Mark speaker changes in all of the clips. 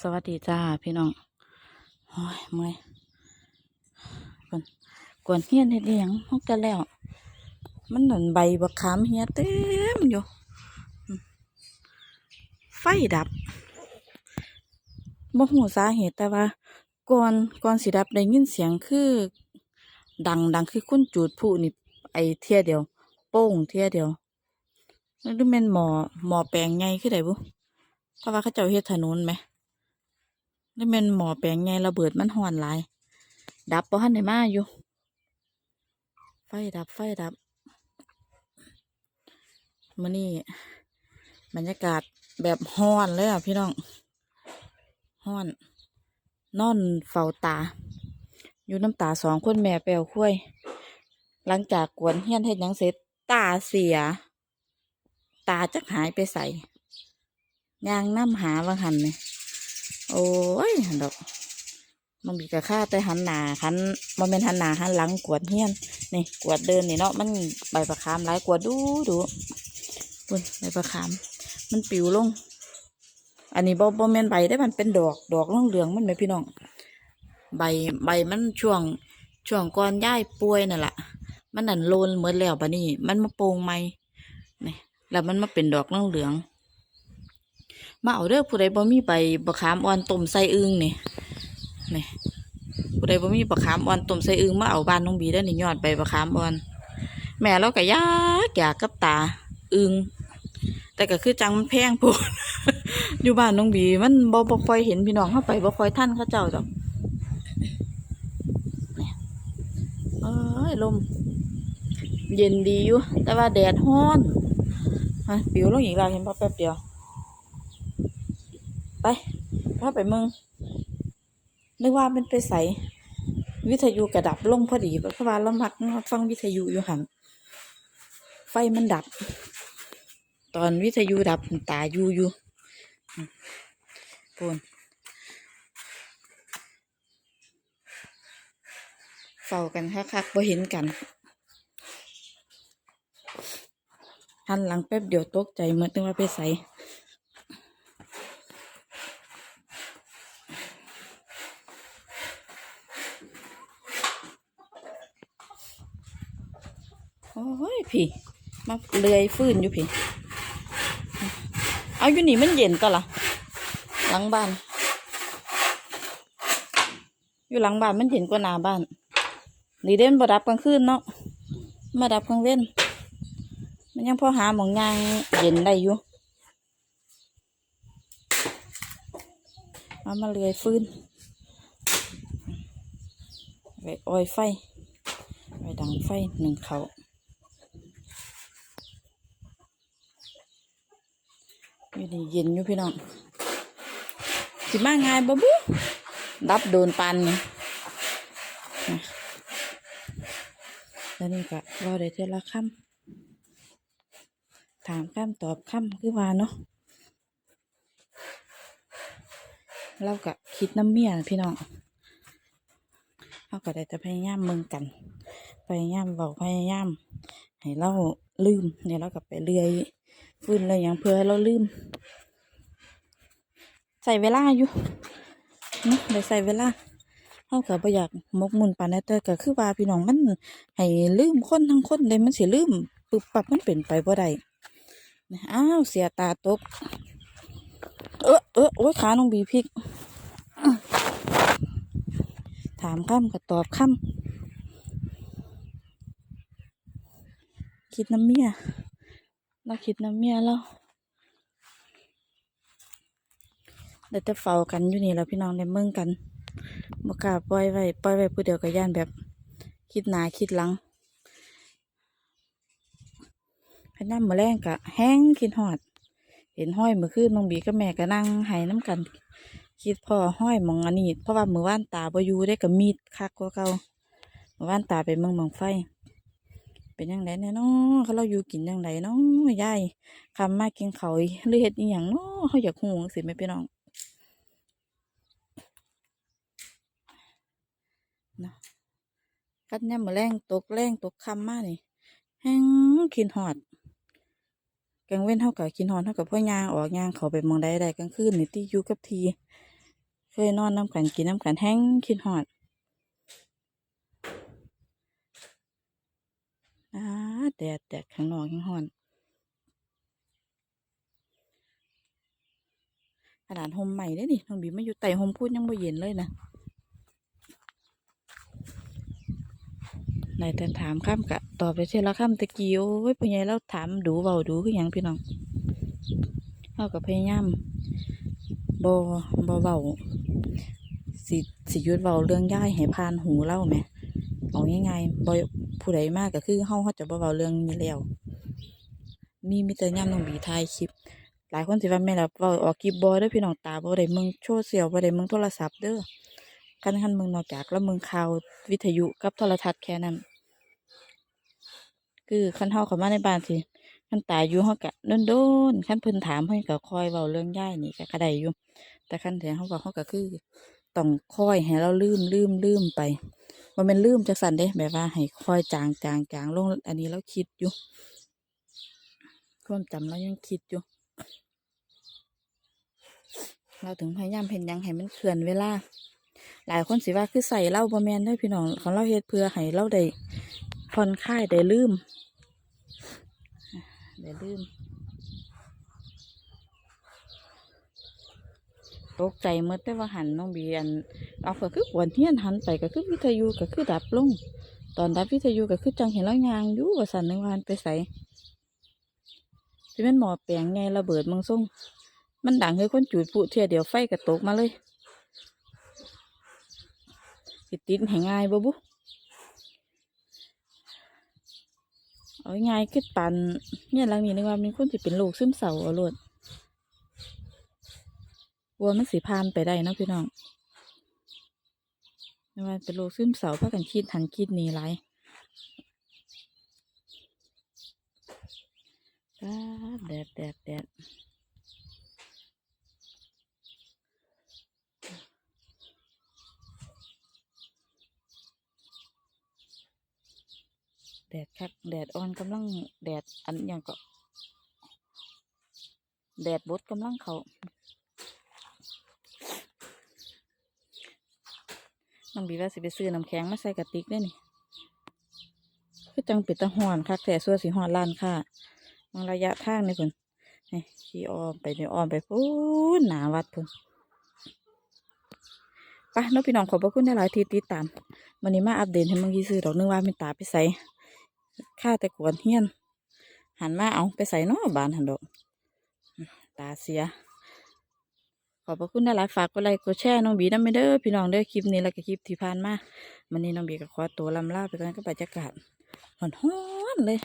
Speaker 1: สวัสดีจ้าพี่น้องโอ้ยเมื่อยกวนกวนเฮียนเฮ็ดอิหยังฮกจะแล้ว มันหนันใบบักขามเฮียเต็มอยู่ ไฟดับบ่ฮู้สาเหตุแต่ว่าก่อนก่อนสิดับได้ยินเสียงคือ ดังดังคือคุ้นจูดพลุนี่ไอเทียเดียว โป้งเทียเดียวแล้วดูแม่นหมอหมอแปลงใหญ่คือไดบุเพราะว่าเขาเจ้าเฮ็ดถนนไหม นี่เป็นหมอแปลงไงระเบิดมันห่อนหลาย ดับเพราะหันในมาอยู่ ไฟดับไฟดับมื่อนี้บรรยากาศแบบห้อนเลยอะพี่น้องห้อน นอนเฝ้าตา อยู่น้ำตาสองคนแม่แปลวคุ้ยหลังจากกวนเฮียนเฮ็ดหยังเสร็จ ตาเสีย ตาจักหายไปใส่ยางน้ำหาว่าหันเนี่ย โอ้ยหันดอกมันมีกระค่าแต่หันหนาหันมันเป็นหันหนาหันหลังกวดเฮียนนี่กวดเดินนี่เนาะมันใบประคามหลายกวดดูดูคุณใบประคาม มันปิวลง อันนี้บ่บ่แม่นใบได้มันเป็นดอกดอกเหลืองๆมันไหมพี่น้อง ใบใบมันช่วงช่วงก่อนย้ายป่วยนั่นแหละมันนั่นโลนเหมือนแล้วบะนี่มันมาโปร่งใหมนี่แล้วมันมาเป็นดอกเหลืองๆ มาเอาเด้อผู้ใดบ่มีใบบักขามอ่อนต้มใส่อึ่งนี่นี่ผู้ใดบ่มีบักขามอ่อนต้มใส่อึ่งมาเอาบ้านน้องบีได้อนี่ยอดใบบักขามอ่อน แม่เราก็ยากอยากกับตาอึ่งแต่ก็คือจังมันแพงโพด อยู่บ้านน้องบีมันบ่บ่ค่อยเห็นพี่น้องเข้าไปบ่ค่อยท่านเขาเจ้าดอกเอ้ยลม เย็นดีอยู่แต่ว่าแดดร้อนฮะปิวลงอีกแล้วเห็นป่ะแป๊บเดียว ไปพาไปเมืองนึกว่ามันไปใสวิทยุกระดับลงพอดีเพราะว่าเรามักฟังวิทยุอยู่หันไฟมันดับ ตอนวิทยุดับตาอยู่อยู่ปูนเฝ้ากันคักๆบ่เห็นกันหันหลังแป๊บเดียวตกใจเหมื่อนนึกว่าไปใส โอ้ยพี่มาเลยฟื้นอยู่พี่ เอาอยู่นี่มันเย็นก็ล่ะ หลังบ้าน อยู่หลังบ้านมันเย็นกว่าหน้าบ้าน นี่เด่นบ่ดับกลางคืนเนาะ มาดับกลางเว้น มันยังพอหาหมองยางเย็นได้อยู่มามาเลยฟื้นไว้ออยไฟไว้ดังไฟหนึ่งเขา อยู่นี่เย็นอยู่พี่น้องสิมาง่ายบ่บุดับโดนปันนี่นะแล้วนี่ก็รอได้เท่าละคำถามคำตอบคำคือว่าเนาะเราก็คิดน้ำเมียพี่น้องเราก็ได้แต่พยายามเมืองกัน พยายามบอกพยายามให้เราลืมเนี่ยเราก็ไปเรื่อย ฟื้นเลยอย่างเพื่อให้เราลืม ใส่เวลาอยู่นะได้ใส่เวลาเขาก็บ่อยากมกมุนปานแต่ก็คือว่าพี่น้องมันให้ลืมคนทั้งคนเลยมันสิลืมปึบปับมันเป็นไปบ่ได้นะอ้าวเสียตาตก เออเออโอ้ยขาน้องบีพริก ถามคำก็ตอบคำคิดน้ำเมีย เราคิดน้ำเมียเราเดี๋ยวจะเฝ้ากันอยู่นี่แล้วพี่น้องในเมืองกันบกาปล่อยไว้ปล่อยไว้ผู้เดียวกับย่านแบบ คิดหนาคิดหลังพน้ำมาแรงกะแห้งคิดหอด เห็นห้อยมื่อคืนน้องบีกับแม่ก็นั่งไห้น้ำกัน คิดพ่อห้อยหมองอันนี้เพราะว่ามือว่านตาบอยู่ได้กับมีดคักกว่าเก่ามือว่านตาไปเมืองมองไฟ เป็นยังไงเนี่ยเนาะเขาเราอยู่กินยังไงเนาะยายคำมากินเขาหรือเฮ็ดอีหยังเนาะเขาอยากหูสิแม่พี่น้องนะกัดเนี่ยมือแรงตกแรงตกคำมานี่แห้งคินหอดกลางเว้นเท่ากับกินหอนเท่ากับพ่อยางออกยางเขาไปมองใดใดกลางคืนนี่ที่อยู่กับที เคยนอนน้ำกันกินน้ำกันแห้งคิดหอด อ่าแดดแดดข้างนอกยังหอนขนาดห่มใหม่ได้ดิน้องบีมาอยู่ไต่ห่มพูดยังบ่เย็นเลยนะไหนแต่ถามข้ามกะตอบไปเช่นละข้ามตะกี้โอ้ยพ่อใหญ่แล้วถามดูเบาดูคือยังพี่น้องเรากับพยายามบ่บ่เบาสิสิยุดเบาเรื่องย่ายให้ผ่านหูเล่าไหมเอาง่ายๆบ ผู้ใดมากก็คือเฮาเขาจะบ่เบาเรื่องนี้แล้ว มีมีแต่ย่ำน้องบีถ่ายคลิป หลายคนสิว่าแม่นล่ะเว้าออกคลิปบ่เด้อพี่น้องตาบ่ได้เมืองโซเชียลบ่ได้เมืองโทรศัพท์เด้อคันคันเมืองนอกจากแล้วเมืองข่าววิทยุกับโทรทัศน์แค่นั้น คือคันเฮาเข้ามาในบ้านสิคันตาอยู่เฮาก็โดนๆคันเพิ่นถามเพิ่นก็คอยเว้าเรื่องย้ายนี่ก็ก็ได้อยู่ แต่คันที่เฮาเว้าเฮาก็คือ ต้องค่อยให้เราลืมลืมลืมไปบ่แม่นลืมจักซั่นเด้แบบว่าให้คอยจางจางจางลงอันนี้เราคิดอยู่ความจำเรายังคิดอยู่ เราถึงพยายามเห็นยังให้มันเคลื่อนเวลา หลายคนสิว่าคือใส่เหล้าบ่แมนได้พี่น้องของเราเฮ็ดเพื่อให้เราได้ผ่อนคลายได้ลืมได้ลืม ตกใจเมื่อแต่ว่าหันน้องเบียนเอาก็คือปวนเทียนหันไปก็คือวิทยุก็คือดับลง ตอนดับวิทยุก็คือจังเห็นแล้วยางอยู่ว่าสันนึกวาหันไปใส่ที่มันหมอแปลงไงระเบิดมึงส่งมันดังคือคนจุดผู้เทียเดี๋ยวไฟกระตกมาเลยสิติดให้ง่ายบ่บุเอาง่ายขึ้นปันเนี่ยหลังนี้นึกว่ามีคนสิเป็นโรคซึมเศร้าเอาโลด กลัวมันสิพานไปได้นะพี่น้องไม่ว่าเป็นโรคซึมเศร้าพากันคิดหันคิดหนีไรแดดแดดแดดแดดคักแดดอ่อนกำลังแดดอันอย่างก็ แดดบดกำลังเขา น้องบีว่าสิไปซื้อน้ำแข็งมาใส่กระติกได้นี่คือจังปิดตะหอนคักแต่ส่วนสีหอนล้านค่ะบางระยะทางนี่พิ่นนี่ขี่อ้อมไปนี่อ้อมไปพูนหนาวัดพิ่นไปน้องพี่น้องขอบพระคุณในหลายทีติดตามวันนี้มาอัปเดตให้มึงยี่ซื้อดอกนึงว่าเป็นตาไปใส่ข้าแต่กวนเฮียน หันมาเอาไปใส่เนอบานหันดอก ตาเสีย ขอบพระคุณนะหลายฝากกดไลค์กดแชร์น้องบีน้ำไม่เด้อพี่น้องเด้อคลิปนี้แล้วก็คลิปที่ผ่านมามันนี้น้องบีก็ขอตัวลำลาไปก่อนก็บรรยากาศหอนห้อนเลย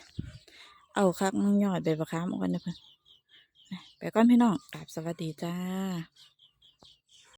Speaker 1: เอาคักน้องยอดใบประคามออกกันนะเพื่อนไปก่อนพี่น้องกราบสวัสดีจ้า